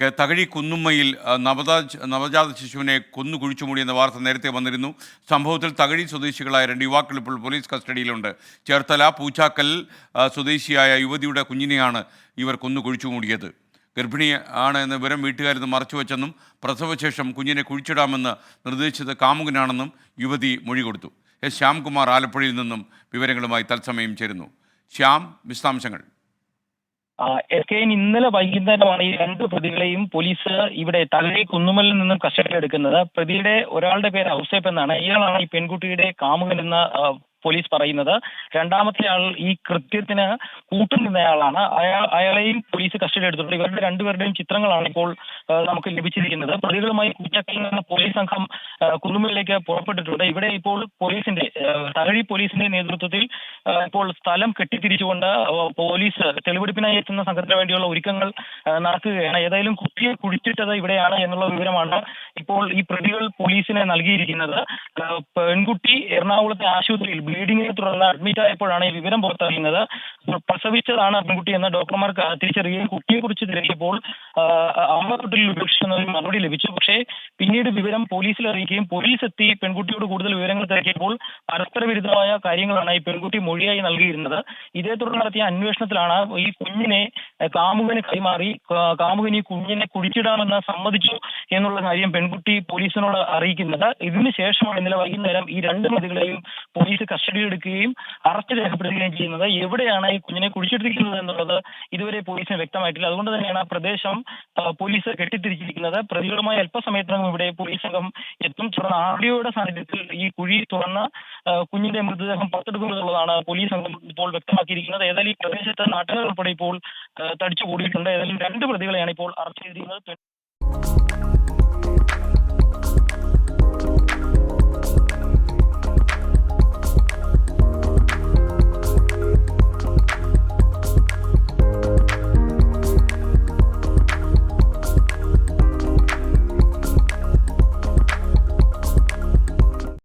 വാർത്തകളിലേക്ക് തകഴി കുന്നുമ്മയിൽ ആ, നവജാത ശിശുവിനെ കൊന്നു കുഴിച്ചു മൂടിയെന്ന വാർത്ത നേരത്തെ വന്നിരുന്നു. സംഭവത്തിൽ തകഴി സ്വദേശികളായ രണ്ട് യുവാക്കൾ ഇപ്പോൾ പോലീസ് കസ്റ്റഡിയിലുണ്ട്. ചേർത്തല പൂച്ചാക്കൽ സ്വദേശിയായ യുവതിയുടെ കുഞ്ഞിനെയാണ് ഇവർ കൊന്നു കുഴിച്ചു മൂടിയത്. ഗർഭിണി ആണ് എന്ന വിവരം വീട്ടുകാരിന്ന് മറച്ചുവെച്ചെന്നും പ്രസവശേഷം കുഞ്ഞിനെ കുഴിച്ചിടാമെന്ന് നിർദ്ദേശിച്ചത് കാമുകനാണെന്നും യുവതി മൊഴി കൊടുത്തു. എസ് ശ്യാംകുമാർ ആലപ്പുഴയിൽ നിന്നും വിവരങ്ങളുമായി തത്സമയം ചേരുന്നു. ശ്യാം വിശദാംശങ്ങൾ. എസ് കെ എൻ ഇന്നലെ വൈകുന്നേരമാണ് ഈ രണ്ട് പ്രതികളെയും പോലീസ് ഇവിടെ തകഴി കുന്നുമലിൽ നിന്നും കസ്റ്റഡിയിലെടുക്കുന്നത് പ്രതിയുടെ ഒരാളുടെ പേര് ഔസേപ്പ് എന്നാണ്. ഇയാളാണ് ഈ പെൺകുട്ടിയുടെ കാമുകൻ എന്ന് പോലീസ് പറയുന്നത്. രണ്ടാമത്തെ ആൾ ഈ കൃത്യത്തിന് കൂട്ടുനിന്നയാളാണ് അയാൾ അയാളെയും പോലീസ് കസ്റ്റഡി എടുത്തിട്ടുണ്ട്. ഇവരുടെ രണ്ടുപേരുടെയും ചിത്രങ്ങളാണ് ഇപ്പോൾ നമുക്ക് ലഭിച്ചിരിക്കുന്നത്. പ്രതികളുമായി കുറ്റക്കലിൽ നിന്ന് പോലീസ് സംഘം കുന്നുമലിലേക്ക് പുറപ്പെട്ടിട്ടുണ്ട്. ഇവിടെ ഇപ്പോൾ പോലീസിന്റെ തകഴി പോലീസിന്റെ നേതൃത്വത്തിൽ ഇപ്പോൾ സ്ഥലം കെട്ടിത്തിരിച്ചുകൊണ്ട് പോലീസ് തെളിവെടുപ്പിനായി എത്തുന്ന സംഘത്തിന് വേണ്ടിയുള്ള ഒരുക്കങ്ങൾ നടക്കുകയാണ്. ഏതായാലും കുട്ടിയെ കുഴിച്ചിട്ടത് ഇവിടെയാണ് എന്നുള്ള വിവരമാണ് ഇപ്പോൾ ഈ പ്രതികൾ പോലീസിന് നൽകിയിരിക്കുന്നത്. പെൺകുട്ടി എറണാകുളത്തെ ആശുപത്രിയിൽ ബ്ലീഡിങ്ങിനെ തുടർന്ന് അഡ്മിറ്റ് ആയപ്പോഴാണ് ഈ വിവരം പുറത്തറിയുന്നത്. പ്രസവിച്ചതാണ് പെൺകുട്ടി എന്ന് ഡോക്ടർമാർക്ക് തിരിച്ചറിയുകയും കുട്ടിയെ കുറിച്ച് തിരക്കിയപ്പോൾ അമ്മ തൊട്ടിൽ ഉപേക്ഷിക്കുന്ന ഒരു മറുപടി ലഭിച്ചു. പക്ഷേ പിന്നീട് വിവരം പോലീസിൽ അറിയിക്കുകയും പോലീസ് എത്തി പെൺകുട്ടിയോട് കൂടുതൽ വിവരങ്ങൾ തിരക്കിയപ്പോൾ പരസ്പര വിരുദ്ധമായ കാര്യങ്ങളാണ് ഈ പെൺകുട്ടി മൊഴിയായി നൽകിയിരുന്നത്. ഇതേ തുടർന്ന് നടത്തിയ അന്വേഷണത്തിലാണ് ഈ കുഞ്ഞിനെ കാമുകന് കൈമാറി കാമുകൻ ഈ കുഞ്ഞിനെ കുഴിച്ചിടാമെന്ന് സമ്മതിച്ചു. എന്നുള്ള കാര്യം പെൺകുട്ടി പോലീസിനോട് അറിയിക്കുന്നത്. ഇതിന് ശേഷമാണ് ഇന്നലെ വൈകുന്നേരം ഈ രണ്ട് പ്രതികളെയും പോലീസ് കസ്റ്റഡിയിൽ എടുക്കുകയും അറസ്റ്റ് രേഖപ്പെടുത്തുകയും ചെയ്യുന്നത്. എവിടെയാണ് ഈ കുഞ്ഞിനെ കുഴിച്ചെടുത്തിരിക്കുന്നത് എന്നുള്ളത് ഇതുവരെ പോലീസിന് വ്യക്തമായിട്ടില്ല. അതുകൊണ്ട് തന്നെയാണ് ആ പ്രദേശം പോലീസ് കെട്ടിത്തിരിച്ചിരിക്കുന്നത്. പ്രതികളുമായി അല്പസമയത്തിനകം ഇവിടെ പോലീസ് സംഘം എത്തും. തുടർന്ന് ആർ ഡി ഒയുടെ സാന്നിധ്യത്തിൽ ഈ കുഴി തുറന്ന് കുഞ്ഞിന്റെ മൃതദേഹം പുറത്തെടുക്കുമെന്നുള്ളതാണ് പോലീസ് സംഘം ഇപ്പോൾ വ്യക്തമാക്കിയിരിക്കുന്നത്. ഏതായാലും ഈ പ്രദേശത്ത് നാട്ടുകാർ ഉൾപ്പെടെ ഇപ്പോൾ തടിച്ചു കൂടിയിട്ടുണ്ട് ഏതായാലും രണ്ട് പ്രതികളെയാണ് ഇപ്പോൾ അറസ്റ്റ് ചെയ്തിരിക്കുന്നത്.